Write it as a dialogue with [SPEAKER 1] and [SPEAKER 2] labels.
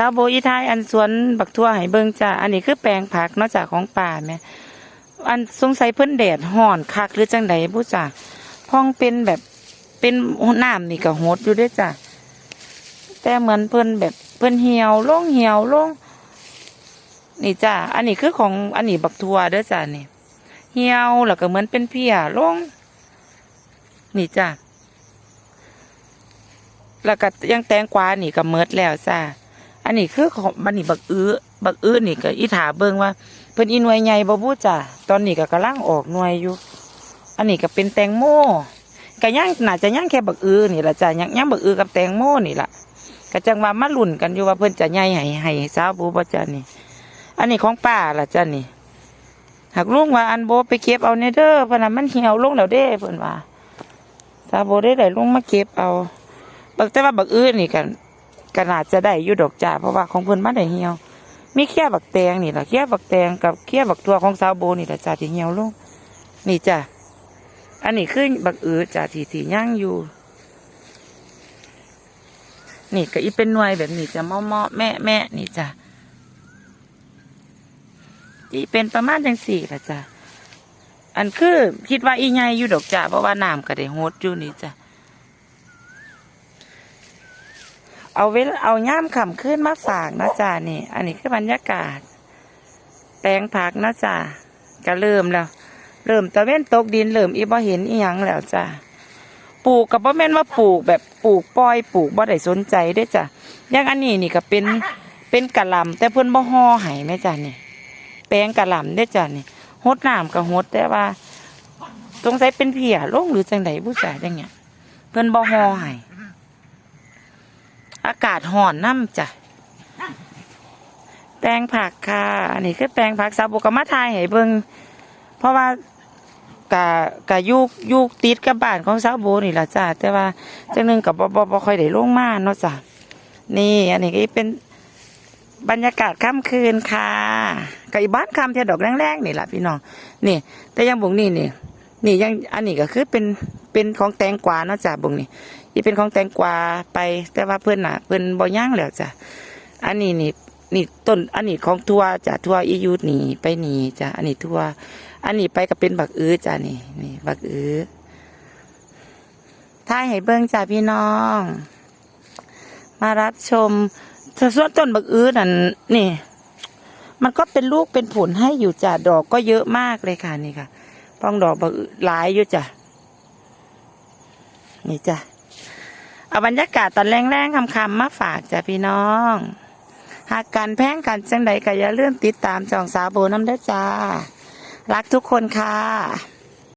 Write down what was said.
[SPEAKER 1] สาวโบอีทายอันสวนบักทั่วให้เบิงจ้าอันนี้คือแปลงผักนอกจากของป่าแม่อันสงสัยเพิ่นแดดห่อนคักหรือจังใดผู้จ้าพองเป็นแบบเป็นน้ำนี่ก็โหดอยู่ด้วยจ้าแต่เหมือนเพิ่นแบบเพิ่นเหี่ยวลงเหี่ยวลงนี่จ้าอันนี้คือของอันนี้บักทั่วเด้อจ้านี่เหี่ยวแล้วก็เหมือนเป็นเพียลงนี่จ้าแล้วก็ยังแตงกวานี่ก็เมิดแล้วจ้า อันนี้คือของบันนี่บักอื้อบักอื้อนี่ก็อีถาเบิ่งว่าเพิ่นอีหน่วยใหญ่บ่บู้จ้ะตอนนี้ก็กำลังออกหน่วยอยู่ อันนี้ก็เป็นแตงโมก็ย่างน่าจะย่างแค่บักอื้อนี่ละจ้ะย่างย่างบักอื้อกับแตงโมนี่ล่ะก็จังว่ามาลุ้นกันอยู่ว่าเพิ่นจะใหญ่ให้ให้สาวบูบ่จ้ะนี่ อันนี้ของป้าล่ะจ้ะนี่หากลุงว่าอันโบไปเก็บเอาเนเด้อเพราะนั้นมันเหี่ยวลงแล้วเด้เพิ่นว่าสาวโบได้ได้ลงมาเก็บเอาบักแต่ว่าบักอื้อนี่กัน ก็น่าจะได้อยู่ดอกจ้าเพราะว่าของเพิ่นมาได้เหี่ยว มีแค่บักแตงนี่แหละแค่บักแตงกับแค่บักตัวของสาวโบนี่แหละจ้าที่เหี่ยวลงนี่จ้าอันนี้คือบักอือจ้าที่ที่ย่างอยู่ นี่ก็อีเป็นหน่วยแบบนี้จะเมาเมาะแม่แม่นี่จ้าอีเป็นประมาณจังสี่ละจ้าอันคือคิดว่าอีใหญ่อยู่ดอกจ้าเพราะว่าน้ำก็ได้โฮดอยู่นี่จ้า เอาเวลเอาย่ามขำขึ้นมาฝากนะจ๊ะนี่ อันนี้คือบรรยากาศ แปลงผักนะจ๊ะก็เริ่มแล้ว เริ่มตะเว้นตกดินเริ่มอีบ่เห็นอีหยังแล้วจ้ะปลูกกับบ่แม่นว่าปลูกแบบปลูกปล่อยปลูกบ่ได้สนใจเด้จ้ะอย่างอันนี้นี่ก็เป็นเป็นกะหล่ำแต่เพิ่นบ่ห่อให้แม่จ้ะนี่ แปลงกะหล่ำเด้จ้ะนี่ฮดน้ำก็ฮดแต่ว่าสงสัยเป็นเพียลงหรือจังไดผู้จ่าจังเนี้ยเพิ่นบ่ห่อให้ อากาศห่อนน้ำจ้ะแปลงผักค่ะ อันนี้คือแปลงผักซาวบุกมาทายให้เบิงเพราะว่ากะกะยุกยุกติดกับบ้านของซาโบนี่ละจ้ะแต่ว่าจังหนึ่งกับบ่บ่บ่ค่อยได้ลงมาเนาะจ้ะนี่ อันนี้ก็เป็นบรรยากาศค่ำคืนค่ะกับอีบ้านคำเทียดอกแรงๆนี่แหละพี่น้องนี่ แต่ยังบุงนี่นี่นี่ยังอันนี้ก็คือเป็น เป็นของแตงกวาเนาะจ้ะบุงนี่อีเป็นของแตงกวาไปแต่ว่าเพื่อนน่ะเพื่อนบ่ย่างแล้วจ้ะอันนี้นี่นี่ต้นอันนี้ของทัวจ้ะทัวอียูดนี่ไปนี่จ้ะอันนี้ทัวอันนี้ไปก็เป็นบักอื้อจ้ะนี่นี่บักอื้อท้ายให้เบิ้งจ้ะพี่น้อง มารับชมส่วนต้นบักอื้อนั่นนี่ มันก็เป็นลูกเป็นผลให้อยู่จ้ะดอกก็เยอะมากเลยค่ะนี่ค่ะป้องดอกบักอื้อหลายอยู่จ้ะ นี่จ้ะเอาบรรยากาศตอนแรงๆคำๆมาฝากจ้ะพี่น้อง หากการแพงกันจังใดก็อย่าลืมติดตามจองสาวโบน้ำได้จ้า รักทุกคนค่ะ